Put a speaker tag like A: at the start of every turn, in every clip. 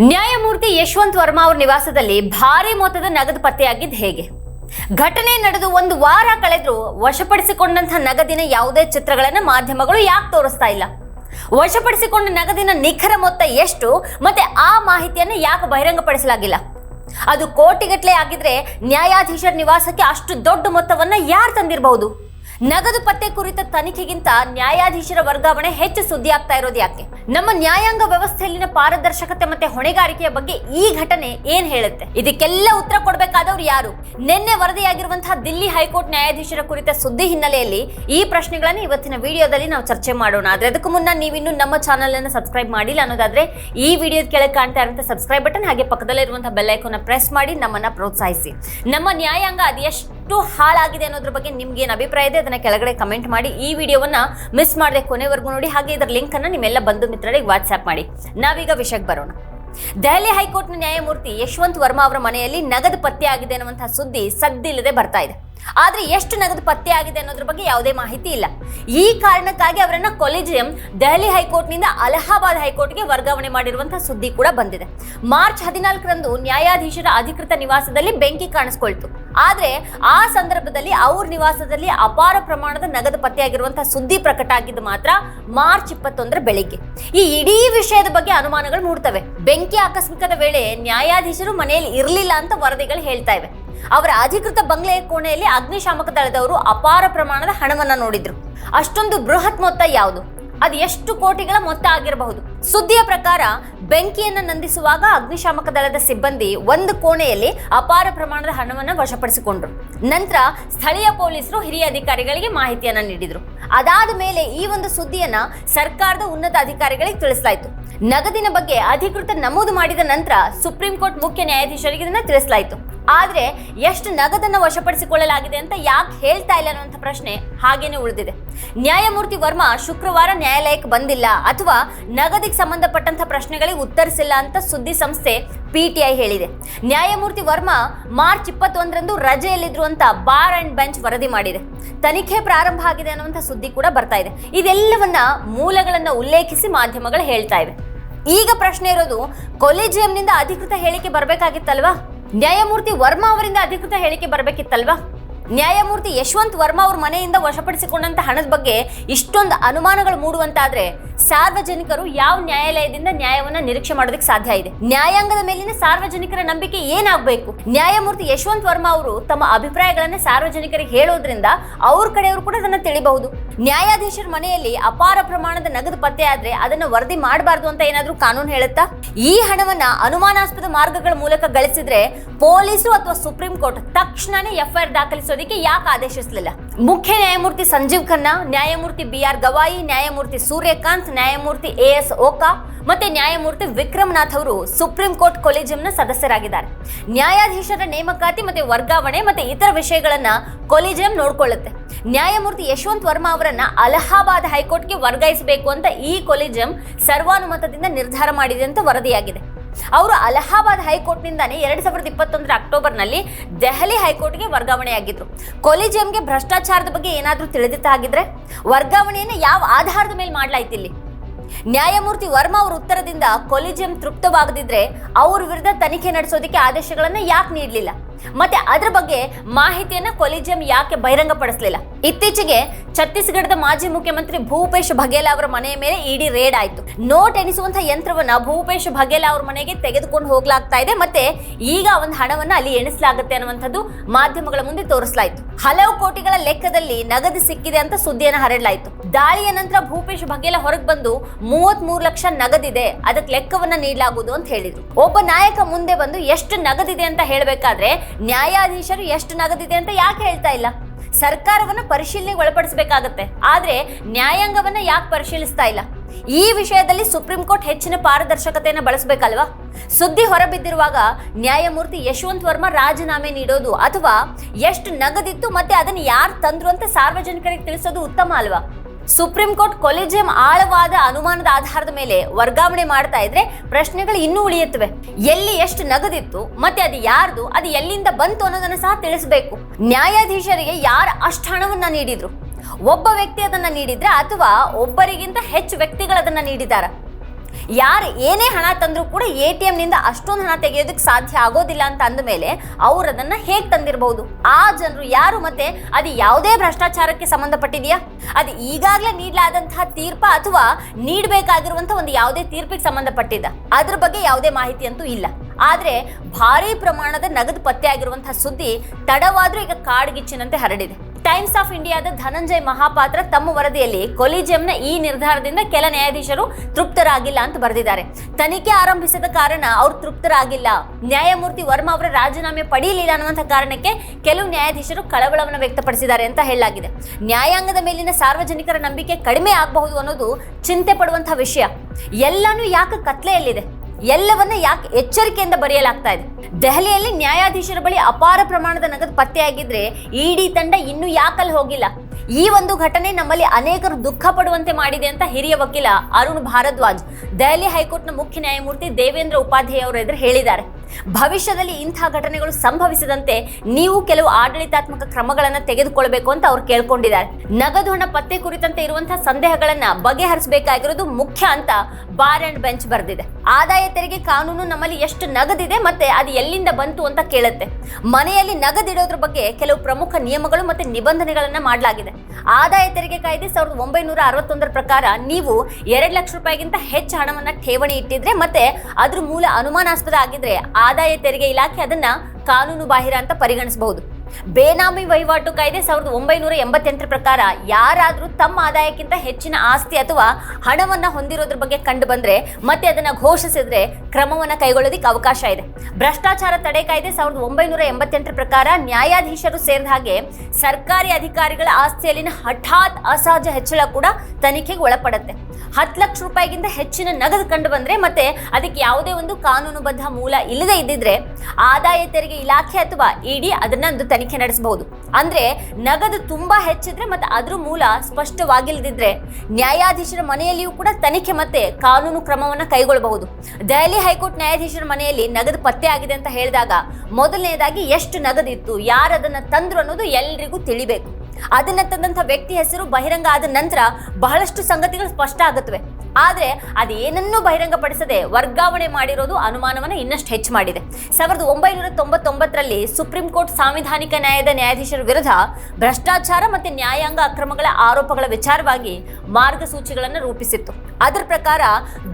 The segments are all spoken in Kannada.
A: ನ್ಯಾಯಮೂರ್ತಿ ಯಶವಂತ್ ವರ್ಮಾ ಅವರ ನಿವಾಸದಲ್ಲಿ ಭಾರಿ ಮೊತ್ತದ ನಗದು ಪತ್ತೆಯಾಗಿದ್ದು ಹೇಗೆ? ಘಟನೆ ನಡೆದು ಒಂದು ವಾರ ಕಳೆದರೂ ವಶಪಡಿಸಿಕೊಂಡಂತಹ ನಗದಿನ ಯಾವುದೇ ಚಿತ್ರಗಳನ್ನ ಮಾಧ್ಯಮಗಳು ಯಾಕೆ ತೋರಿಸ್ತಾ ಇಲ್ಲ? ವಶಪಡಿಸಿಕೊಂಡ ನಗದಿನ ನಿಖರ ಮೊತ್ತ ಎಷ್ಟು ಮತ್ತೆ ಆ ಮಾಹಿತಿಯನ್ನು ಯಾಕೆ ಬಹಿರಂಗಪಡಿಸಲಾಗಿಲ್ಲ? ಅದು ಕೋಟಿಗಟ್ಟಲೆ ಆಗಿದ್ರೆ ನ್ಯಾಯಾಧೀಶರ ನಿವಾಸಕ್ಕೆ ಅಷ್ಟು ದೊಡ್ಡ ಮೊತ್ತವನ್ನ ಯಾರು ತಂದಿರಬಹುದು? ನಗದು ಪತ್ತೆ ಕುರಿತ ತನಿಖೆಗಿಂತ ನ್ಯಾಯಾಧೀಶರ ವರ್ಗಾವಣೆ ಹೆಚ್ಚು ಸುದ್ದಿ ಆಗ್ತಾ ಇರೋದು ಯಾಕೆ? ನಮ್ಮ ನ್ಯಾಯಾಂಗ ವ್ಯವಸ್ಥೆಯಲ್ಲಿನ ಪಾರದರ್ಶಕತೆ ಮತ್ತೆ ಹೊಣೆಗಾರಿಕೆಯ ಬಗ್ಗೆ ಈ ಘಟನೆ ಏನ್ ಹೇಳುತ್ತೆ? ಇದಕ್ಕೆಲ್ಲ ಉತ್ತರ ಕೊಡಬೇಕಾದವ್ರು ಯಾರು? ನಿನ್ನೆ ವರದಿಯಾಗಿರುವಂತಹ ದಿಲ್ಲಿ ಹೈಕೋರ್ಟ್ ನ್ಯಾಯಾಧೀಶರ ಕುರಿತ ಸುದ್ದಿ ಹಿನ್ನೆಲೆಯಲ್ಲಿ ಈ ಪ್ರಶ್ನೆಗಳನ್ನು ಇವತ್ತಿನ ವಿಡಿಯೋದಲ್ಲಿ ನಾವು ಚರ್ಚೆ ಮಾಡೋಣ. ಆದ್ರೆ ಅದಕ್ಕೂ ಮುನ್ನ ನೀವಿನ್ನು ನಮ್ಮ ಚಾನಲ್ ಅನ್ನು ಸಬ್ಸ್ಕ್ರೈಬ್ ಮಾಡಿಲ್ಲ ಅನ್ನೋದಾದ್ರೆ ಈ ವಿಡಿಯೋದ ಕೆಳಗೆ ಕಾಣ್ತಾ ಇರುವಂತಹ ಸಬ್ಸ್ಕ್ರೈಬ್ ಬಟನ್ ಹಾಗೆ ಪಕ್ಕದಲ್ಲಿರುವಂತಹ ಬೆಲ್ ಪ್ರೆಸ್ ಮಾಡಿ ನಮ್ಮನ್ನ ಪ್ರೋತ್ಸಾಹಿಸಿ. ನಮ್ಮ ನ್ಯಾಯಾಂಗ ಅದು ಎಷ್ಟು ಹಾಳಾಗಿದೆ ಅನ್ನೋದ್ರ ಬಗ್ಗೆ ನಿಮ್ಗೆ ಏನು ಅಭಿಪ್ರಾಯ ಇದೆ, ಅದನ್ನ ಕೆಳಗಡೆ ಕಮೆಂಟ್ ಮಾಡಿ. ಈ ವಿಡಿಯೋವನ್ನ ಮಿಸ್ ಮಾಡದೆ ಕೊನೆವರೆಗೂ ನೋಡಿ, ಹಾಗೆ ಇದರ ಲಿಂಕ್ ಅನ್ನ ನಿಮ್ಮೆಲ್ಲ ಬಂಧು ಮಿತ್ರರಿಗೆ ವಾಟ್ಸ್ಆಪ್ ಮಾಡಿ. ನಾವೀಗ ವಿಷಯಕ್ಕೆ ಬರೋಣ. ದೆಹಲಿ ಹೈಕೋರ್ಟ್ನ ನ್ಯಾಯಮೂರ್ತಿ ಯಶವಂತ್ ವರ್ಮಾ ಅವರ ಮನೆಯಲ್ಲಿ ನಗದು ಪತ್ತೆ ಆಗಿದೆ ಅನ್ನುವಂತಹ ಸುದ್ದಿ ಸದ್ದಿಲ್ಲದೆ ಬರ್ತಾ ಇದೆ. ಆದ್ರೆ ಎಷ್ಟು ನಗದು ಪತ್ತೆ ಆಗಿದೆ ಅನ್ನೋದ್ರ ಬಗ್ಗೆ ಯಾವುದೇ ಮಾಹಿತಿ ಇಲ್ಲ. ಈ ಕಾರಣಕ್ಕಾಗಿ ಅವರನ್ನ ಕೊಲಿಜಿಯಂ ದೆಹಲಿ ಹೈಕೋರ್ಟ್ನಿಂದ ಅಲಹಾಬಾದ್ ಹೈಕೋರ್ಟ್ಗೆ ವರ್ಗಾವಣೆ ಮಾಡಿರುವಂತಹ ಸುದ್ದಿ ಕೂಡ ಬಂದಿದೆ. ಮಾರ್ಚ್ ಹದಿನಾಲ್ಕರಂದು ನ್ಯಾಯಾಧೀಶರ ಅಧಿಕೃತ ನಿವಾಸದಲ್ಲಿ ಬೆಂಕಿ ಕಾಣಿಸ್ಕೊಳ್ತು. ಆದ್ರೆ ಆ ಸಂದರ್ಭದಲ್ಲಿ ಅವ್ರ ನಿವಾಸದಲ್ಲಿ ಅಪಾರ ಪ್ರಮಾಣದ ನಗದು ಪತ್ತೆಯಾಗಿರುವಂತಹ ಸುದ್ದಿ ಪ್ರಕಟ ಆಗಿದ್ದು ಮಾತ್ರ ಮಾರ್ಚ್ ಇಪ್ಪತ್ತೊಂದರ ಬೆಳಿಗ್ಗೆ. ಈ ಇಡೀ ವಿಷಯದ ಬಗ್ಗೆ ಅನುಮಾನಗಳು ಮೂಡ್ತವೆ. ಬೆಂಕಿ ಆಕಸ್ಮಿಕದ ವೇಳೆ ನ್ಯಾಯಾಧೀಶರು ಮನೆಯಲ್ಲಿ ಇರಲಿಲ್ಲ ಅಂತ ವರದಿಗಳು ಹೇಳ್ತಾ ಇವೆ. ಅವರ ಅಧಿಕೃತ ಬಂಗ್ಲೆ ಕೋಣೆಯಲ್ಲಿ ಅಗ್ನಿಶಾಮಕ ದಳದವರು ಅಪಾರ ಪ್ರಮಾಣದ ಹಣವನ್ನ ನೋಡಿದ್ರು. ಅಷ್ಟೊಂದು ಬೃಹತ್ ಮೊತ್ತ ಯಾವುದು? ಅದು ಎಷ್ಟು ಕೋಟಿಗಳ ಮೊತ್ತ ಆಗಿರಬಹುದು? ಸುದ್ದಿಯ ಪ್ರಕಾರ ಬೆಂಕಿಯನ್ನು ನಂದಿಸುವಾಗ ಅಗ್ನಿಶಾಮಕ ದಳದ ಸಿಬ್ಬಂದಿ ಒಂದು ಕೋಣೆಯಲ್ಲಿ ಅಪಾರ ಪ್ರಮಾಣದ ಹಣವನ್ನು ವಶಪಡಿಸಿಕೊಂಡ್ರು. ನಂತರ ಸ್ಥಳೀಯ ಪೊಲೀಸರು ಹಿರಿಯ ಅಧಿಕಾರಿಗಳಿಗೆ ಮಾಹಿತಿಯನ್ನು ನೀಡಿದರು. ಅದಾದ ಮೇಲೆ ಈ ಒಂದು ಸುದ್ದಿಯನ್ನ ಸರ್ಕಾರದ ಉನ್ನತ ಅಧಿಕಾರಿಗಳಿಗೆ ತಿಳಿಸಲಾಯಿತು. ನಗದಿನ ಬಗ್ಗೆ ಅಧಿಕೃತ ನಮೂದು ಮಾಡಿದ ನಂತರ ಸುಪ್ರೀಂ ಕೋರ್ಟ್ ಮುಖ್ಯ ನ್ಯಾಯಾಧೀಶರಿಗೆ ಇದನ್ನು ತಿಳಿಸಲಾಯಿತು. ಆದ್ರೆ ಎಷ್ಟು ನಗದನ್ನು ವಶಪಡಿಸಿಕೊಳ್ಳಲಾಗಿದೆ ಅಂತ ಯಾಕೆ ಹೇಳ್ತಾ ಇಲ್ಲ ಅನ್ನುವಂಥ ಪ್ರಶ್ನೆ ಹಾಗೇನೆ ಉಳಿದಿದೆ. ನ್ಯಾಯಮೂರ್ತಿ ವರ್ಮಾ ಶುಕ್ರವಾರ ನ್ಯಾಯಾಲಯಕ್ಕೆ ಬಂದಿಲ್ಲ ಅಥವಾ ನಗದಿಗೆ ಸಂಬಂಧಪಟ್ಟಂಥ ಪ್ರಶ್ನೆಗಳಿಗೆ ಉತ್ತರಿಸಿಲ್ಲ ಅಂತ ಸುದ್ದಿ ಸಂಸ್ಥೆ ಪಿಟಿಐ ಹೇಳಿದೆ. ನ್ಯಾಯಮೂರ್ತಿ ವರ್ಮಾ ಮಾರ್ಚ್ ಇಪ್ಪತ್ತೊಂದರಂದು ರಜೆಯಲ್ಲಿದ್ರು ಅಂತ ಬಾರ್ ಅಂಡ್ ಬೆಂಚ್ ವರದಿ ಮಾಡಿದೆ. ತನಿಖೆ ಪ್ರಾರಂಭ ಆಗಿದೆ ಅನ್ನುವಂಥ ಸುದ್ದಿ ಕೂಡ ಬರ್ತಾ ಇದೆ. ಇದೆಲ್ಲವನ್ನ ಮೂಲಗಳನ್ನು ಉಲ್ಲೇಖಿಸಿ ಮಾಧ್ಯಮಗಳು ಹೇಳ್ತಾ ಇವೆ. ಈಗ ಪ್ರಶ್ನೆ ಇರೋದು, ಕೊಲೆಜಿಯಂನಿಂದ ಅಧಿಕೃತ ಹೇಳಿಕೆ ಬರಬೇಕಾಗಿತ್ತಲ್ವಾ? ನ್ಯಾಯಮೂರ್ತಿ ವರ್ಮಾ ಅವರಿಂದ ಅಧಿಕೃತ ಹೇಳಿಕೆ ಬರಬೇಕಿತ್ತಲ್ವಾ? ನ್ಯಾಯಮೂರ್ತಿ ಯಶವಂತ್ ವರ್ಮಾ ಅವ್ರ ಮನೆಯಿಂದ ವಶಪಡಿಸಿಕೊಂಡಂತ ಹಣದ ಬಗ್ಗೆ ಇಷ್ಟೊಂದು ಅನುಮಾನಗಳು ಮೂಡುವಂತಾದ್ರೆ ಸಾರ್ವಜನಿಕರು ಯಾವ ನ್ಯಾಯಾಲಯದಿಂದ ನ್ಯಾಯವನ್ನ ನಿರೀಕ್ಷೆ ಮಾಡೋದಕ್ಕೆ ಸಾಧ್ಯ ಇದೆ? ನ್ಯಾಯಾಂಗದ ಮೇಲಿನ ಸಾರ್ವಜನಿಕರ ನಂಬಿಕೆ ಏನಾಗಬೇಕು? ನ್ಯಾಯಮೂರ್ತಿ ಯಶವಂತ್ ವರ್ಮಾ ಅವರು ತಮ್ಮ ಅಭಿಪ್ರಾಯಗಳನ್ನ ಸಾರ್ವಜನಿಕರಿಗೆ ಹೇಳೋದ್ರಿಂದ ಅವ್ರ ಕಡೆಯವರು ಕೂಡ ಅದನ್ನ ತಿಳಿಬಹುದು. ನ್ಯಾಯಾಧೀಶರ ಮನೆಯಲ್ಲಿ ಅಪಾರ ಪ್ರಮಾಣದ ನಗದು ಪತ್ತೆ ಆದ್ರೆ ಅದನ್ನ ವರದಿ ಮಾಡಬಾರ್ದು ಅಂತ ಏನಾದ್ರೂ ಕಾನೂನು ಹೇಳುತ್ತಾ? ಈ ಹಣವನ್ನ ಅನುಮಾನಾಸ್ಪದ ಮಾರ್ಗಗಳ ಮೂಲಕ ಗಳಿಸಿದ್ರೆ ಪೊಲೀಸು ಅಥವಾ ಸುಪ್ರೀಂ ಕೋರ್ಟ್ ತಕ್ಷಣನೇ ಎಫ್ಐಆರ್ ದಾಖಲಿಸೋದಕ್ಕೆ ಯಾಕೆ ಆದೇಶಿಸಲಿಲ್ಲ? ಮುಖ್ಯ ನ್ಯಾಯಮೂರ್ತಿ ಸಂಜೀವ್ ಖನ್ನಾ, ನ್ಯಾಯಮೂರ್ತಿ ಬಿ ಆರ್ ಗವಾಯಿ, ನ್ಯಾಯಮೂರ್ತಿ ಸೂರ್ಯಕಾಂತ್, ನ್ಯಾಯಮೂರ್ತಿ ಎ ಎಸ್ ಓಕಾ ಮತ್ತೆ ನ್ಯಾಯಮೂರ್ತಿ ವಿಕ್ರಮ್ನಾಥ್ ಅವರು ಸುಪ್ರೀಂ ಕೋರ್ಟ್ ಕೊಲಿಜಿಯಂನ ಸದಸ್ಯರಾಗಿದ್ದಾರೆ. ನ್ಯಾಯಾಧೀಶರ ನೇಮಕಾತಿ ಮತ್ತೆ ವರ್ಗಾವಣೆ ಮತ್ತೆ ಇತರ ವಿಷಯಗಳನ್ನ ಕೊಲಿಜಿಯಂ ನೋಡ್ಕೊಳ್ಳುತ್ತೆ. ನ್ಯಾಯಮೂರ್ತಿ ಯಶವಂತ್ ವರ್ಮಾ ಅವರನ್ನ ಅಲಹಾಬಾದ್ ಹೈಕೋರ್ಟ್ಗೆ ವರ್ಗಾಯಿಸಬೇಕು ಅಂತ ಈ ಕೊಲಿಜಿಯಂ ಸರ್ವಾನುಮತದಿಂದ ನಿರ್ಧಾರ ಮಾಡಿದೆ ಅಂತ ವರದಿಯಾಗಿದೆ. ಅವರು ಅಲಹಾಬಾದ್ ಹೈಕೋರ್ಟ್ನಿಂದಾನೇ ಎರಡ್ ಸಾವಿರದ ಇಪ್ಪತ್ತೊಂದರ ಅಕ್ಟೋಬರ್ನಲ್ಲಿ ದೆಹಲಿ ಹೈಕೋರ್ಟ್ಗೆ ವರ್ಗಾವಣೆಯಾಗಿದ್ರು. ಕೊಲಿಜಿಯಂಗೆ ಭ್ರಷ್ಟಾಚಾರದ ಬಗ್ಗೆ ಏನಾದರೂ ತಿಳಿದಿತ್ತಾಗಿದ್ರೆ ವರ್ಗಾವಣೆಯನ್ನು ಯಾವ ಆಧಾರದ ಮೇಲೆ ಮಾಡಲಾಯ್ತಿಲ್ಲಿ? ನ್ಯಾಯಮೂರ್ತಿ ವರ್ಮಾ ಅವರ ಉತ್ತರದಿಂದ ಕೊಲಿಜಿಯಂ ತೃಪ್ತವಾಗದಿದ್ರೆ ಅವ್ರ ವಿರುದ್ಧ ತನಿಖೆ ನಡೆಸೋದಕ್ಕೆ ಆದೇಶಗಳನ್ನ ಯಾಕೆ ನೀಡಲಿಲ್ಲ? ಮತ್ತೆ ಅದ್ರ ಬಗ್ಗೆ ಮಾಹಿತಿಯನ್ನ ಕೊಲಿಜಿಯಂ ಯಾಕೆ ಬಹಿರಂಗಪಡಿಸಲಿಲ್ಲ? ಇತ್ತೀಚೆಗೆ ಛತ್ತೀಸ್ಗಢದ ಮಾಜಿ ಮುಖ್ಯಮಂತ್ರಿ ಭೂಪೇಶ್ ಬಘೇಲ ಅವರ ಮನೆಯ ಮೇಲೆ ಇಡಿ ರೇಡ್ ಆಯಿತು. ನೋಟ್ ಎಣಿಸುವಂತಹ ಯಂತ್ರವನ್ನ ಭೂಪೇಶ್ ಬಘೇಲ ಅವ್ರ ಮನೆಗೆ ತೆಗೆದುಕೊಂಡು ಹೋಗ್ಲಾಗ್ತಾ ಇದೆ. ಮತ್ತೆ ಈಗ ಒಂದು ಹಣವನ್ನ ಅಲ್ಲಿ ಎಣಿಸಲಾಗುತ್ತೆ ಅನ್ನುವಂಥದ್ದು ಮಾಧ್ಯಮಗಳ ಮುಂದೆ ತೋರಿಸಲಾಯ್ತು. ಹಲವು ಕೋಟಿಗಳ ಲೆಕ್ಕದಲ್ಲಿ ನಗದು ಸಿಕ್ಕಿದೆ ಅಂತ ಸುದ್ದಿಯನ್ನು ಹರಡಲಾಯಿತು. ದಾಳಿಯ ನಂತರ ಭೂಪೇಶ್ ಬಘೇಲ ಹೊರಗೆ ಬಂದು ಮೂವತ್ತ್ ಮೂರು ಲಕ್ಷ ನಗದಿದೆ. ಅದಕ್ಕೆ ಲೆಕ್ಕವನ್ನ ನೀಡಲಾಗುವುದು ಅಂತ ಹೇಳಿದ್ರು. ಒಬ್ಬ ನಾಯಕ ಮುಂದೆ ಬಂದು ಎಷ್ಟು ನಗದಿದೆ ಅಂತ ಹೇಳಬೇಕಾದ್ರೆ ನ್ಯಾಯಾಧೀಶರು ಎಷ್ಟು ನಗದಿದೆ ಅಂತ ಯಾಕೆ ಹೇಳ್ತಾ ಇಲ್ಲ? ಸರ್ಕಾರವನ್ನ ಪರಿಶೀಲನೆಗೆ ಒಳಪಡಿಸಬೇಕಾಗತ್ತೆ ಆದರೆ ನ್ಯಾಯಾಂಗವನ್ನು ಯಾಕೆ ಪರಿಶೀಲಿಸ್ತಾ ಇಲ್ಲ? ಈ ವಿಷಯದಲ್ಲಿ ಸುಪ್ರೀಂ ಕೋರ್ಟ್ ಹೆಚ್ಚಿನ ಪಾರದರ್ಶಕತೆಯನ್ನು ಬಳಸಬೇಕಲ್ವಾ? ಸುದ್ದಿ ಹೊರಬಿದ್ದಿರುವಾಗ ನ್ಯಾಯಮೂರ್ತಿ ಯಶವಂತ್ ವರ್ಮಾ ರಾಜೀನಾಮೆ ನೀಡೋದು ಅಥವಾ ಎಷ್ಟು ನಗದಿತ್ತು ಮತ್ತೆ ಅದನ್ನು ಯಾರು ತಂದ್ರು ಅಂತ ಸಾರ್ವಜನಿಕರಿಗೆ ತಿಳಿಸೋದು ಉತ್ತಮ ಅಲ್ವಾ? ಸುಪ್ರೀಂ ಕೋರ್ಟ್ ಕೊಲೆಜಿಯಂ ಆಳವಾದ ಅನುಮಾನದ ಆಧಾರದ ಮೇಲೆ ವರ್ಗಾವಣೆ ಮಾಡ್ತಾ ಇದ್ರೆ ಪ್ರಶ್ನೆಗಳು ಇನ್ನೂ ಉಳಿಯುತ್ತವೆ. ಎಲ್ಲಿ ಎಷ್ಟು ನಗದಿತ್ತು, ಮತ್ತೆ ಅದು ಯಾರ್ದು, ಅದು ಎಲ್ಲಿಂದ ಬಂತು ಅನ್ನೋದನ್ನ ಸಹ ತಿಳಿಸಬೇಕು. ನ್ಯಾಯಾಧೀಶರಿಗೆ ಯಾರು ಅಷ್ಟು ಹಣವನ್ನ ನೀಡಿದ್ರು? ಒಬ್ಬ ವ್ಯಕ್ತಿ ಅದನ್ನ ನೀಡಿದ್ರೆ ಅಥವಾ ಒಬ್ಬರಿಗಿಂತ ಹೆಚ್ಚು ವ್ಯಕ್ತಿಗಳು ಅದನ್ನ ನೀಡಿದಾರ? ಯಾರು ಏನೇ ಹಣ ತಂದರೂ ಕೂಡ ಎ ಟಿ ಎಂನಿಂದ ಅಷ್ಟೊಂದು ಹಣ ತೆಗೆಯೋದಕ್ಕೆ ಸಾಧ್ಯ ಆಗೋದಿಲ್ಲ ಅಂತ ಅಂದ ಮೇಲೆ ಅವ್ರು ಅದನ್ನು ಹೇಗೆ ತಂದಿರಬಹುದು? ಆ ಜನರು ಯಾರು ಮತ್ತೆ ಅದು ಯಾವುದೇ ಭ್ರಷ್ಟಾಚಾರಕ್ಕೆ ಸಂಬಂಧಪಟ್ಟಿದೆಯಾ? ಅದು ಈಗಾಗಲೇ ನೀಡಲಾದಂತಹ ತೀರ್ಪ ಅಥವಾ ನೀಡಬೇಕಾಗಿರುವಂತಹ ಒಂದು ಯಾವುದೇ ತೀರ್ಪಿಗೆ ಸಂಬಂಧಪಟ್ಟಿದ್ದ? ಅದ್ರ ಬಗ್ಗೆ ಯಾವುದೇ ಮಾಹಿತಿ ಅಂತೂ ಇಲ್ಲ. ಆದರೆ ಭಾರೀ ಪ್ರಮಾಣದ ನಗದು ಪತ್ತೆ ಆಗಿರುವಂತಹ ಸುದ್ದಿ ತಡವಾದರೂ ಈಗ ಕಾಡ್ಗಿಚ್ಚಿನಂತೆ ಹರಡಿದೆ. ಟೈಮ್ಸ್ ಆಫ್ ಇಂಡಿಯಾದ ಧನಂಜಯ್ ಮಹಾಪಾತ್ರ ತಮ್ಮ ವರದಿಯಲ್ಲಿ ಕೊಲಿಜಿಯಂನ ಈ ನಿರ್ಧಾರದಿಂದ ಕೆಲ ನ್ಯಾಯಾಧೀಶರು ತೃಪ್ತರಾಗಿಲ್ಲ ಅಂತ ಬರೆದಿದ್ದಾರೆ. ತನಿಖೆ ಆರಂಭಿಸಿದ ಕಾರಣ ಅವರು ತೃಪ್ತರಾಗಿಲ್ಲ. ನ್ಯಾಯಮೂರ್ತಿ ವರ್ಮಾ ಅವರ ರಾಜೀನಾಮೆ ಪಡೆಯಲಿಲ್ಲ ಅನ್ನುವಂಥ ಕಾರಣಕ್ಕೆ ಕೆಲವು ನ್ಯಾಯಾಧೀಶರು ಕಳವಳವನ್ನು ವ್ಯಕ್ತಪಡಿಸಿದ್ದಾರೆ ಅಂತ ಹೇಳಲಾಗಿದೆ. ನ್ಯಾಯಾಂಗದ ಮೇಲಿನ ಸಾರ್ವಜನಿಕರ ನಂಬಿಕೆ ಕಡಿಮೆ ಆಗಬಹುದು ಅನ್ನೋದು ಚಿಂತೆ ಪಡುವಂತಹ ವಿಷಯ. ಎಲ್ಲಾನು ಯಾಕೆ ಕತ್ಲೆಯಲ್ಲಿದೆ? ಎಲ್ಲವನ್ನ ಯಾಕೆ ಎಚ್ಚರಿಕೆಯಿಂದ ಬರೆಯಲಾಗ್ತಾ ಇದೆ? ದೆಹಲಿಯಲ್ಲಿ ನ್ಯಾಯಾಧೀಶರ ಬಳಿ ಅಪಾರ ಪ್ರಮಾಣದ ನಗದು ಪತ್ತೆಯಾಗಿದ್ರೆ ಇಡಿ ತಂಡ ಇನ್ನೂ ಯಾಕಲ್ಲಿ ಹೋಗಿಲ್ಲ? ಈ ಒಂದು ಘಟನೆ ನಮ್ಮಲ್ಲಿ ಅನೇಕರು ದುಃಖ ಪಡುವಂತೆ ಮಾಡಿದೆ ಅಂತ ಹಿರಿಯ ವಕೀಲ ಅರುಣ್ ಭಾರದ್ವಾಜ್ ದೆಹಲಿ ಹೈಕೋರ್ಟ್ನ ಮುಖ್ಯ ನ್ಯಾಯಮೂರ್ತಿ ದೇವೇಂದ್ರ ಉಪಾಧ್ಯಾಯ ಅವರ ಎದುರು ಹೇಳಿದ್ದಾರೆ. ಭವಿಷ್ಯದಲ್ಲಿ ಇಂತಹ ಘಟನೆಗಳು ಸಂಭವಿಸದಂತೆ ನೀವು ಕೆಲವು ಆಡಳಿತಾತ್ಮಕ ಕ್ರಮಗಳನ್ನು ತೆಗೆದುಕೊಳ್ಬೇಕು ಅಂತ ಅವ್ರು ಕೇಳ್ಕೊಂಡಿದ್ದಾರೆ. ನಗದು ಹಣ ಪತ್ತೆ ಕುರಿತಂತೆ ಇರುವಂತಹ ಸಂದೇಹಗಳನ್ನ ಬಗೆಹರಿಸಬೇಕಾಗಿರೋದು ಮುಖ್ಯ ಅಂತ ಬಾರ್ ಅಂಡ್ ಬೆಂಚ್ ಬರೆದಿದೆ. ಆದಾಯ ತೆರಿಗೆ ಕಾನೂನು ನಮ್ಮಲ್ಲಿ ಎಷ್ಟು ನಗದಿದೆ ಮತ್ತೆ ಅದು ಎಲ್ಲಿಂದ ಬಂತು ಅಂತ ಕೇಳುತ್ತೆ. ಮನೆಯಲ್ಲಿ ನಗದಿಡೋದ್ರ ಬಗ್ಗೆ ಕೆಲವು ಪ್ರಮುಖ ನಿಯಮಗಳು ಮತ್ತೆ ನಿಬಂಧನೆಗಳನ್ನ ಮಾಡಲಾಗಿದೆ. ಆದಾಯ ತೆರಿಗೆ ಕಾಯ್ದೆ ಸಾವಿರದ ಒಂಬೈನೂರ ಅರವತ್ತೊಂದರ ಪ್ರಕಾರ ನೀವು ಎರಡು ಲಕ್ಷ ರೂಪಾಯಿಗಿಂತ ಹೆಚ್ಚು ಹಣವನ್ನ ಠೇವಣಿ ಇಟ್ಟಿದ್ರೆ ಮತ್ತೆ ಅದ್ರ ಮೂಲ ಅನುಮಾನಾಸ್ಪದ ಆಗಿದ್ರೆ ಆದಾಯ ತೆರಿಗೆ ಇಲಾಖೆ ಅದನ್ನ ಕಾನೂನು ಬಾಹಿರ ಅಂತ ಪರಿಗಣಿಸಬಹುದು. ಬೇನಾಮಿ ವಹಿವಾಟು ಕಾಯ್ದೆ ಸಾವಿರದ ಒಂಬೈನೂರ ಎಂಬತ್ತೆಂಟರ ಪ್ರಕಾರ ಯಾರಾದರೂ ತಮ್ಮ ಆದಾಯಕ್ಕಿಂತ ಹೆಚ್ಚಿನ ಆಸ್ತಿ ಅಥವಾ ಹಣವನ್ನು ಹೊಂದಿರೋದ್ರ ಬಗ್ಗೆ ಕಂಡು ಬಂದರೆ ಮತ್ತೆ ಅದನ್ನು ಘೋಷಿಸಿದ್ರೆ ಕ್ರಮವನ್ನು ಕೈಗೊಳ್ಳೋದಕ್ಕೆ ಅವಕಾಶ ಇದೆ. ಭ್ರಷ್ಟಾಚಾರ ತಡೆ ಕಾಯ್ದೆ ಸಾವಿರದ ಒಂಬೈನೂರ ಎಂಬತ್ತೆಂಟರ ಪ್ರಕಾರ ನ್ಯಾಯಾಧೀಶರು ಸೇರಿದ ಹಾಗೆ ಸರ್ಕಾರಿ ಅಧಿಕಾರಿಗಳ ಆಸ್ತಿಯಲ್ಲಿನ ಹಠಾತ್ ಅಸಹಜ ಹೆಚ್ಚಳ ಕೂಡ ತನಿಖೆಗೆ ಒಳಪಡುತ್ತೆ. ಹತ್ತು ಲಕ್ಷ ರೂಪಾಯಿಗಿಂತ ಹೆಚ್ಚಿನ ನಗದು ಕಂಡು ಬಂದರೆ ಮತ್ತೆ ಅದಕ್ಕೆ ಯಾವುದೇ ಒಂದು ಕಾನೂನುಬದ್ಧ ಮೂಲ ಇಲ್ಲದೆ ಇದ್ದಿದ್ರೆ ಆದಾಯ ತೆರಿಗೆ ಇಲಾಖೆ ಅಥವಾ ಇಡಿ ಅದನ್ನ ಒಂದು ತನಿಖೆ ನಡೆಸಬಹುದು. ಅಂದ್ರೆ ನಗದು ತುಂಬಾ ಹೆಚ್ಚಿದ್ರೆ ಮತ್ತೆ ಅದ್ರ ಮೂಲ ಸ್ಪಷ್ಟವಾಗಿಲ್ಲದಿದ್ರೆ ನ್ಯಾಯಾಧೀಶರ ಮನೆಯಲ್ಲಿಯೂ ಕೂಡ ತನಿಖೆ ಮತ್ತೆ ಕಾನೂನು ಕ್ರಮವನ್ನ ಕೈಗೊಳ್ಳಬಹುದು. ದೆಹಲಿ ಹೈಕೋರ್ಟ್ ನ್ಯಾಯಾಧೀಶರ ಮನೆಯಲ್ಲಿ ನಗದು ಪತ್ತೆ ಆಗಿದೆ ಅಂತ ಹೇಳಿದಾಗ ಮೊದಲನೇದಾಗಿ ಎಷ್ಟು ನಗದಿತ್ತು, ಯಾರು ಅದನ್ನ ತಂದ್ರು ಅನ್ನೋದು ಎಲ್ರಿಗೂ ತಿಳಿಬೇಕು. ಅದನ್ನ ತಂದಂತ ವ್ಯಕ್ತಿ ಹೆಸರು, ಬಹಿರಂಗ ಆದ ನಂತರ ಬಹಳಷ್ಟು ಸಂಗತಿಗಳು ಸ್ಪಷ್ಟ ಆಗುತ್ತವೆ. ಆದ್ರೆ ಅದೇನನ್ನೂ ಬಹಿರಂಗಪಡಿಸದೆ ವರ್ಗಾವಣೆ ಮಾಡಿರೋದು ಅನುಮಾನವನ್ನು ಇನ್ನಷ್ಟು ಹೆಚ್ಚು ಮಾಡಿದೆ. ಸಾವಿರದ ಒಂಬೈನೂರ ತೊಂಬತ್ತೊಂಬತ್ತರಲ್ಲಿ ಸುಪ್ರೀಂ ಕೋರ್ಟ್ ಸಾಂವಿಧಾನಿಕ ನ್ಯಾಯದ ನ್ಯಾಯಾಧೀಶರ ವಿರುದ್ಧ ಭ್ರಷ್ಟಾಚಾರ ಮತ್ತು ನ್ಯಾಯಾಂಗ ಅಕ್ರಮಗಳ ಆರೋಪಗಳ ವಿಚಾರವಾಗಿ ಮಾರ್ಗಸೂಚಿಗಳನ್ನು ರೂಪಿಸಿತ್ತು. ಅದರ ಪ್ರಕಾರ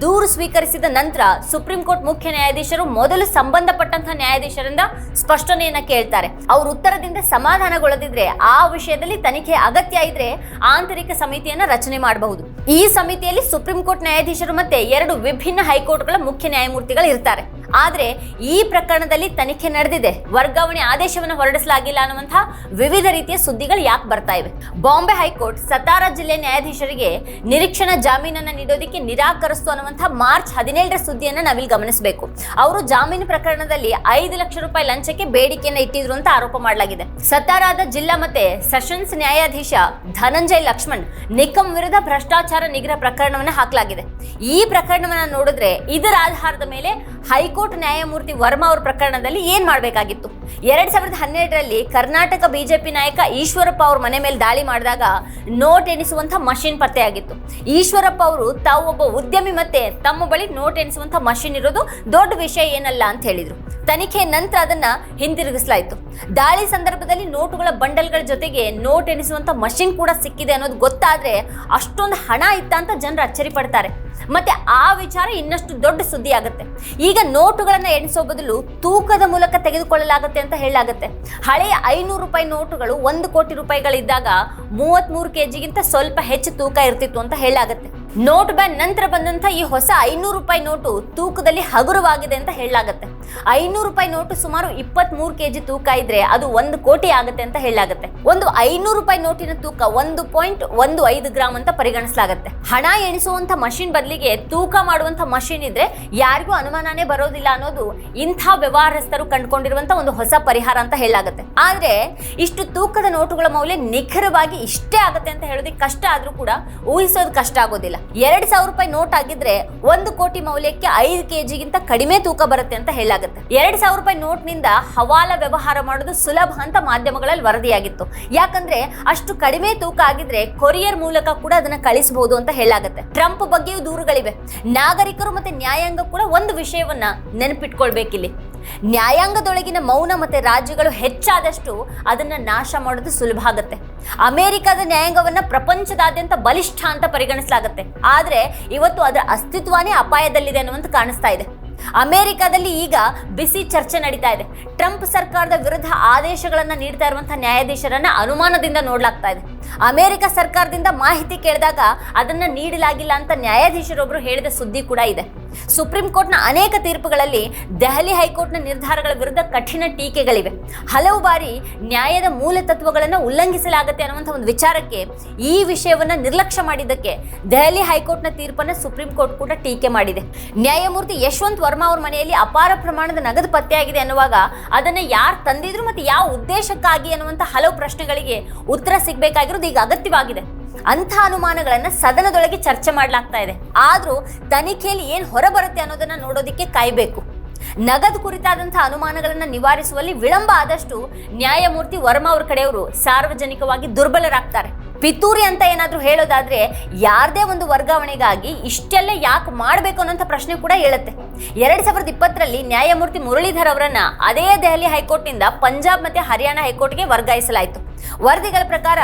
A: ದೂರು ಸ್ವೀಕರಿಸಿದ ನಂತರ ಸುಪ್ರೀಂ ಕೋರ್ಟ್ ಮುಖ್ಯ ನ್ಯಾಯಾಧೀಶರು ಮೊದಲು ಸಂಬಂಧಪಟ್ಟಂತಹ ನ್ಯಾಯಾಧೀಶರಿಂದ ಸ್ಪಷ್ಟನೆಯನ್ನ ಕೇಳ್ತಾರೆ. ಅವರು ಉತ್ತರದಿಂದ ಸಮಾಧಾನಗೊಳ್ಳದಿದ್ರೆ ಆ ವಿಷಯದಲ್ಲಿ ತನಿಖೆ ಅಗತ್ಯ ಇದ್ರೆ ಆಂತರಿಕ ಸಮಿತಿಯನ್ನ ರಚನೆ ಮಾಡಬಹುದು. ಈ ಸಮಿತಿಯಲ್ಲಿ ಸುಪ್ರೀಂ ನ್ಯಾಯಾಧೀಶರು ಮತ್ತೆ ಎರಡು ವಿಭಿನ್ನ ಹೈಕೋರ್ಟ್ಗಳ ಮುಖ್ಯ ನ್ಯಾಯಮೂರ್ತಿಗಳು ಇರ್ತಾರೆ ಆದ್ರೆ ಈ ಪ್ರಕರಣದಲ್ಲಿ ತನಿಖೆ ನಡೆದಿದೆ. ವರ್ಗಾವಣೆ ಆದೇಶವನ್ನು ಹೊರಡಿಸಲಾಗಿಲ್ಲ ಅನ್ನುವಂತಹ ವಿವಿಧ ರೀತಿಯ ಸುದ್ದಿಗಳು ಯಾಕೆ ಬರ್ತಾ ಇವೆ? ಬಾಂಬೆ ಹೈಕೋರ್ಟ್ ಸತಾರಾ ಜಿಲ್ಲೆ ನ್ಯಾಯಾಧೀಶರಿಗೆ ನಿರೀಕ್ಷಣಾ ಜಾಮೀನನ್ನ ನೀಡೋದಕ್ಕೆ ನಿರಾಕರಿಸ್ತು ಅನ್ನುವಂಥ ಮಾರ್ಚ್ ಹದಿನೇಳರ ಸುದ್ದಿಯನ್ನ ನಾವಿಲ್ಲಿ ಗಮನಿಸಬೇಕು. ಅವರು ಜಾಮೀನು ಪ್ರಕರಣದಲ್ಲಿ ಐದು ಲಕ್ಷ ರೂಪಾಯಿ ಲಂಚಕ್ಕೆ ಬೇಡಿಕೆಯನ್ನ ಇಟ್ಟಿದ್ರು ಅಂತ ಆರೋಪ ಮಾಡಲಾಗಿದೆ. ಸತಾರಾದ ಜಿಲ್ಲಾ ಮತ್ತೆ ಸೆಷನ್ಸ್ ನ್ಯಾಯಾಧೀಶ ಧನಂಜಯ್ ಲಕ್ಷ್ಮಣ್ ನಿಕಮ್ ವಿರುದ್ಧ ಭ್ರಷ್ಟಾಚಾರ ನಿಗ್ರಹ ಪ್ರಕರಣವನ್ನ ಹಾಕಲಾಗಿದೆ. ಈ ಪ್ರಕರಣವನ್ನ ನೋಡಿದ್ರೆ ಇದರ ಆಧಾರದ ಮೇಲೆ ಹೈಕೋರ್ಟ್ ನ್ಯಾಯಮೂರ್ತಿ ವರ್ಮಾ ಅವರ ಪ್ರಕರಣದಲ್ಲಿ ಏನ್ ಮಾಡಬೇಕಾಗಿತ್ತು? ಎರಡ್ ಸಾವಿರದ ಹನ್ನೆರಡರಲ್ಲಿ ಕರ್ನಾಟಕ ಬಿಜೆಪಿ ನಾಯಕ ಈಶ್ವರಪ್ಪ ಅವ್ರ ಮನೆ ಮೇಲೆ ದಾಳಿ ಮಾಡಿದಾಗ ನೋಟ್ ಎಣಿಸುವಂತ ಮಷಿನ್ ಪತ್ತೆಯಾಗಿತ್ತು. ಈಶ್ವರಪ್ಪ ಅವರು ತಾವು ಒಬ್ಬ ಉದ್ಯಮಿ ಮತ್ತೆ ತಮ್ಮ ಬಳಿ ನೋಟ್ ಎಣಿಸುವಂತ ಮಷಿನ್ ಇರೋದು ದೊಡ್ಡ ವಿಷಯ ಏನಲ್ಲ ಅಂತ ಹೇಳಿದ್ರು. ತನಿಖೆ ನಂತರ ಅದನ್ನ ಹಿಂದಿರುಗಿಸಲಾಯಿತು. ದಾಳಿ ಸಂದರ್ಭದಲ್ಲಿ ನೋಟುಗಳ ಬಂಡಲ್ಗಳ ಜೊತೆಗೆ ನೋಟ್ ಎಣಿಸುವಂತ ಮಷಿನ್ ಕೂಡ ಸಿಕ್ಕಿದೆ ಅನ್ನೋದು ಗೊತ್ತಾದ್ರೆ ಅಷ್ಟೊಂದು ಹಣ ಇತ್ತ ಅಂತ ಜನರು ಅಚ್ಚರಿ ಪಡ್ತಾರೆ. ಮತ್ತೆ ಆ ವಿಚಾರ ಇನ್ನಷ್ಟು ದೊಡ್ಡ ಸುದ್ದಿ ಆಗುತ್ತೆ. ಈಗ ನೋಟುಗಳನ್ನ ಎಣಿಸೋ ಬದಲು ತೂಕದ ಮೂಲಕ ತೆಗೆದುಕೊಳ್ಳಲಾಗುತ್ತೆ ಅಂತ ಹೇಳಲಾಗುತ್ತೆ. ಹಳೆಯ ಐನೂರು ರೂಪಾಯಿ ನೋಟುಗಳು ಒಂದು ಕೋಟಿ ರೂಪಾಯಿಗಳಿದ್ದಾಗ ಮೂವತ್ಮೂರು ಕೆಜಿಗಿಂತ ಸ್ವಲ್ಪ ಹೆಚ್ಚು ತೂಕ ಇರ್ತಿತ್ತು ಅಂತ ಹೇಳಲಾಗುತ್ತೆ. ನೋಟ್ ಬ್ಯಾನ್ ನಂತರ ಬಂದಂತ ಈ ಹೊಸ ಐನೂರು ರೂಪಾಯಿ ನೋಟು ತೂಕದಲ್ಲಿ ಹಗುರವಾಗಿದೆ ಅಂತ ಹೇಳಲಾಗುತ್ತೆ. ಐನೂರು ರೂಪಾಯಿ ನೋಟು ಸುಮಾರು ಇಪ್ಪತ್ತ್ ಮೂರು ಕೆಜಿ ತೂಕ ಇದ್ರೆ ಅದು ಒಂದು ಕೋಟಿ ಆಗುತ್ತೆ ಅಂತ ಹೇಳಲಾಗುತ್ತೆ. ಒಂದು ಐನೂರು ರೂಪಾಯಿ ನೋಟಿನ ತೂಕ ಒಂದು ಪಾಯಿಂಟ್ ಒಂದು ಐದು ಗ್ರಾಮ್ ಅಂತ ಪರಿಗಣಿಸಲಾಗುತ್ತೆ. ಹಣ ಎಣಿಸುವಂತ ಮಷಿನ್ ಬದಲಿಗೆ ತೂಕ ಮಾಡುವಂತ ಮಷಿನ್ ಇದ್ರೆ ಯಾರಿಗೂ ಅನುಮಾನನೇ ಬರೋದಿಲ್ಲ ಅನ್ನೋದು ಇಂಥ ವ್ಯವಹಾರಸ್ಥರು ಕಂಡುಕೊಂಡಿರುವಂತ ಒಂದು ಹೊಸ ಪರಿಹಾರ ಅಂತ ಹೇಳಲಾಗುತ್ತೆ. ಆದರೆ ಇಷ್ಟು ತೂಕದ ನೋಟುಗಳ ಮೌಲ್ಯ ನಿಖರವಾಗಿ ಇಷ್ಟೇ ಆಗುತ್ತೆ ಅಂತ ಹೇಳೋದಕ್ಕೆ ಕಷ್ಟ ಆದ್ರೂ ಕೂಡ ಊಹಿಸೋದು ಕಷ್ಟ ಆಗೋದಿಲ್ಲ. ಎರಡ್ ಸಾವಿರ ರೂಪಾಯಿ ನೋಟ್ ಆಗಿದ್ರೆ ಒಂದು ಕೋಟಿ ಮೌಲ್ಯಕ್ಕೆ ಐದು ಕೆಜಿಗಿಂತ ಕಡಿಮೆ ತೂಕ ಬರುತ್ತೆ ಅಂತ ಹೇಳಲಾಗುತ್ತೆ. ಎರಡ್ ಸಾವಿರ ರೂಪಾಯಿ ನೋಟ್ನಿಂದ ಹವಾಲ ವ್ಯವಹಾರ ಮಾಡೋದು ಸುಲಭ ಅಂತ ಮಾಧ್ಯಮಗಳಲ್ಲಿ ವರದಿಯಾಗಿತ್ತು. ಯಾಕಂದ್ರೆ ಅಷ್ಟು ಕಡಿಮೆ ತೂಕ ಆಗಿದ್ರೆ ಕೊರಿಯರ್ ಮೂಲಕ ಕೂಡ ಅದನ್ನ ಕಳಿಸಬಹುದು ಅಂತ ಹೇಳಾಗತ್ತೆ ಟ್ರಂಪ್ ಬಗ್ಗೆಯೂ ದೂರುಗಳಿವೆ. ನಾಗರಿಕರು ಮತ್ತೆ ನ್ಯಾಯಾಂಗ ಕೂಡ ಒಂದು ವಿಷಯವನ್ನ ನೆನಪಿಟ್ಕೊಳ್ಬೇಕಿಲ್ಲಿ. ನ್ಯಾಯಾಂಗದೊಳಗಿನ ಮೌನ ಮತ್ತೆ ರಾಜ್ಯಗಳು ಹೆಚ್ಚಾದಷ್ಟು ಅದನ್ನ ನಾಶ ಮಾಡೋದು ಸುಲಭ ಆಗುತ್ತೆ. ಅಮೆರಿಕದ ನ್ಯಾಯಾಂಗವನ್ನ ಪ್ರಪಂಚದಾದ್ಯಂತ ಬಲಿಷ್ಠ ಅಂತ ಪರಿಗಣಿಸಲಾಗುತ್ತೆ. ಆದ್ರೆ ಇವತ್ತು ಅದರ ಅಸ್ತಿತ್ವನೇ ಅಪಾಯದಲ್ಲಿದೆ ಅನ್ನುವಂತ ಕಾಣಿಸ್ತಾ ಇದೆ. ಅಮೆರಿಕದಲ್ಲಿ ಈಗ ಬಿಸಿ ಚರ್ಚೆ ನಡೀತಾ ಇದೆ. ಟ್ರಂಪ್ ಸರ್ಕಾರದ ವಿರುದ್ಧ ಆದೇಶಗಳನ್ನು ನೀಡ್ತಾ ಇರುವಂತಹ ನ್ಯಾಯಾಧೀಶರನ್ನ ಅನುಮಾನದಿಂದ ನೋಡಲಾಗ್ತಾ ಇದೆ. ಅಮೆರಿಕ ಸರ್ಕಾರದಿಂದ ಮಾಹಿತಿ ಕೇಳಿದಾಗ ಅದನ್ನ ನೀಡಲಾಗಿಲ್ಲ ಅಂತ ನ್ಯಾಯಾಧೀಶರೊಬ್ರು ಹೇಳಿದ ಸುದ್ದಿ ಕೂಡ ಇದೆ. ಸುಪ್ರೀಂ ಕೋರ್ಟ್ನ ಅನೇಕ ತೀರ್ಪುಗಳಲ್ಲಿ ದೆಹಲಿ ಹೈಕೋರ್ಟ್ನ ನಿರ್ಧಾರಗಳ ವಿರುದ್ಧ ಕಠಿಣ ಟೀಕೆಗಳಿವೆ. ಹಲವು ಬಾರಿ ನ್ಯಾಯದ ಮೂಲ ತತ್ವಗಳನ್ನು ಉಲ್ಲಂಘಿಸಲಾಗುತ್ತೆ ಅನ್ನುವಂಥ ಒಂದು ವಿಚಾರಕ್ಕೆ ಈ ವಿಷಯವನ್ನ ನಿರ್ಲಕ್ಷ್ಯ ಮಾಡಿದ್ದಕ್ಕೆ ದೆಹಲಿ ಹೈಕೋರ್ಟ್ನ ತೀರ್ಪನ್ನು ಸುಪ್ರೀಂ ಕೋರ್ಟ್ ಕೂಡ ಟೀಕೆ ಮಾಡಿದೆ. ನ್ಯಾಯಮೂರ್ತಿ ಯಶವಂತ್ ವರ್ಮಾ ಅವರ ಮನೆಯಲ್ಲಿ ಅಪಾರ ಪ್ರಮಾಣದ ನಗದು ಪತ್ತೆಯಾಗಿದೆ ಅನ್ನುವಾಗ ಅದನ್ನ ಯಾರು ತಂದಿದ್ರು ಮತ್ತೆ ಯಾವ ಉದ್ದೇಶಕ್ಕಾಗಿ ಅನ್ನುವಂಥ ಹಲವು ಪ್ರಶ್ನೆಗಳಿಗೆ ಉತ್ತರ ಸಿಗಬೇಕಾಗಿರೋದು ಈಗ ಅಗತ್ಯವಾಗಿದೆ. ಅಂಥ ಅನುಮಾನಗಳನ್ನ ಸದನದೊಳಗೆ ಚರ್ಚೆ ಮಾಡಲಾಗ್ತಾ ಇದೆ. ಆದರೂ ತನಿಖೆಯಲ್ಲಿ ಏನು ಹೊರಬರುತ್ತೆ ಅನ್ನೋದನ್ನ ನೋಡೋದಕ್ಕೆ ಕಾಯಬೇಕು. ನಗದು ಕುರಿತಾದಂಥ ಅನುಮಾನಗಳನ್ನು ನಿವಾರಿಸುವಲ್ಲಿ ವಿಳಂಬ ಆದಷ್ಟು ನ್ಯಾಯಮೂರ್ತಿ ವರ್ಮಾ ಅವ್ರ ಕಡೆಯವರು ಸಾರ್ವಜನಿಕವಾಗಿ ದುರ್ಬಲರಾಗ್ತಾರೆ. ಪಿತೂರಿ ಅಂತ ಏನಾದರೂ ಹೇಳೋದಾದ್ರೆ ಯಾರದೇ ಒಂದು ವರ್ಗಾವಣೆಗಾಗಿ ಇಷ್ಟೆಲ್ಲ ಯಾಕೆ ಮಾಡಬೇಕು ಅನ್ನೋಂಥ ಪ್ರಶ್ನೆ ಕೂಡ ಹೇಳುತ್ತೆ ಎರಡು ಸಾವಿರದ ಇಪ್ಪತ್ತರಲ್ಲಿ ನ್ಯಾಯಮೂರ್ತಿ ಮುರಳೀಧರ್ ಅವರನ್ನು ಅದೇ ದೆಹಲಿ ಹೈಕೋರ್ಟ್ನಿಂದ ಪಂಜಾಬ್ ಮತ್ತು ಹರಿಯಾಣ ಹೈಕೋರ್ಟ್ಗೆ ವರ್ಗಾಯಿಸಲಾಯಿತು. ವರದಿಗಳ ಪ್ರಕಾರ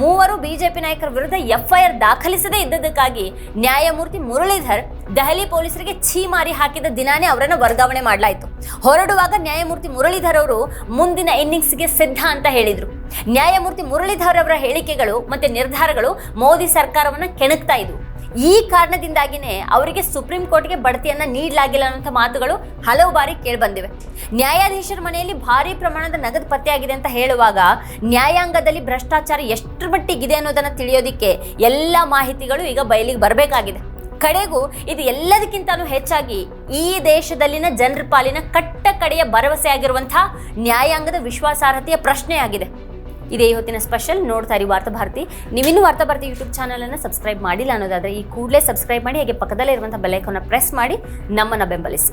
A: ಮೂವರು ಬಿಜೆಪಿ ನಾಯಕರ ವಿರುದ್ಧ ಎಫ್ಐಆರ್ ದಾಖಲಿಸದೇ ಇದ್ದದಕ್ಕಾಗಿ ನ್ಯಾಯಮೂರ್ತಿ ಮುರಳೀಧರ್ ದೆಹಲಿ ಪೊಲೀಸರಿಗೆ ಛೀ ಮಾರಿ ಹಾಕಿದ ದಿನಾನೇ ಅವರನ್ನು ವರ್ಗಾವಣೆ ಮಾಡಲಾಯಿತು. ಹೊರಡುವಾಗ ನ್ಯಾಯಮೂರ್ತಿ ಮುರಳೀಧರ್ ಅವರು ಮುಂದಿನ ಇನ್ನಿಂಗ್ಸ್ಗೆ ಸಿದ್ಧ ಅಂತ ಹೇಳಿದರು. ನ್ಯಾಯಮೂರ್ತಿ ಮುರಳೀಧರ್ ಅವರ ಹೇಳಿಕೆಗಳು ಮತ್ತು ನಿರ್ಧಾರಗಳು ಮೋದಿ ಸರ್ಕಾರವನ್ನು ಕೆಣಕ್ತಾ ಇದ್ವು. ಈ ಕಾರಣದಿಂದಾಗಿನೇ ಅವರಿಗೆ ಸುಪ್ರೀಂ ಕೋರ್ಟ್ಗೆ ಬಡ್ತಿಯನ್ನ ನೀಡಲಾಗಿಲ್ಲ ಅನ್ನೋಂಥ ಮಾತುಗಳು ಹಲವು ಬಾರಿ ಕೇಳಿಬಂದಿವೆ. ನ್ಯಾಯಾಧೀಶರ ಮನೆಯಲ್ಲಿ ಭಾರಿ ಪ್ರಮಾಣದ ನಗದು ಪತ್ತೆಯಾಗಿದೆ ಅಂತ ಹೇಳುವಾಗ ನ್ಯಾಯಾಂಗದಲ್ಲಿ ಭ್ರಷ್ಟಾಚಾರ ಎಷ್ಟರ ಮಟ್ಟಿಗಿದೆ ಅನ್ನೋದನ್ನ ತಿಳಿಯೋದಿಕ್ಕೆ ಎಲ್ಲ ಮಾಹಿತಿಗಳು ಈಗ ಬಯಲಿಗೆ ಬರಬೇಕಾಗಿದೆ. ಕಡೆಗೂ ಇದು ಎಲ್ಲದಕ್ಕಿಂತಲೂ ಹೆಚ್ಚಾಗಿ ಈ ದೇಶದಲ್ಲಿನ ಜನರ ಪಾಲಿನ ಕಟ್ಟ ಕಡೆಯ ಭರವಸೆ ನ್ಯಾಯಾಂಗದ ವಿಶ್ವಾಸಾರ್ಹತೆಯ ಪ್ರಶ್ನೆಯಾಗಿದೆ. ಇದೇ ಇವತ್ತಿನ ಸ್ಪೆಷಲ್ ನೋಡ್ತಾ ಇರಿ ವಾರ್ತಾ ಭಾರತಿ. ನೀವಿನ್ನೂ ವಾರ್ತಾ ಭಾರತಿ ಯೂಟ್ಯೂಬ್ ಚಾನಲನ್ನು ಸಬ್ಸ್ಕ್ರೈಬ್ ಮಾಡಿಲ್ಲ ಅನ್ನೋದಾದರೆ ಈ ಕೂಡಲೇ ಸಬ್ಸ್ಕ್ರೈಬ್ ಮಾಡಿ, ಹಾಗೆ ಪಕ್ಕದಲ್ಲೇ ಇರುವಂಥ ಬೆಲ್ಲೈಕನ್ನ ಪ್ರೆಸ್ ಮಾಡಿ, ನಮ್ಮನ್ನ ಬೆಂಬಲಿಸಿ.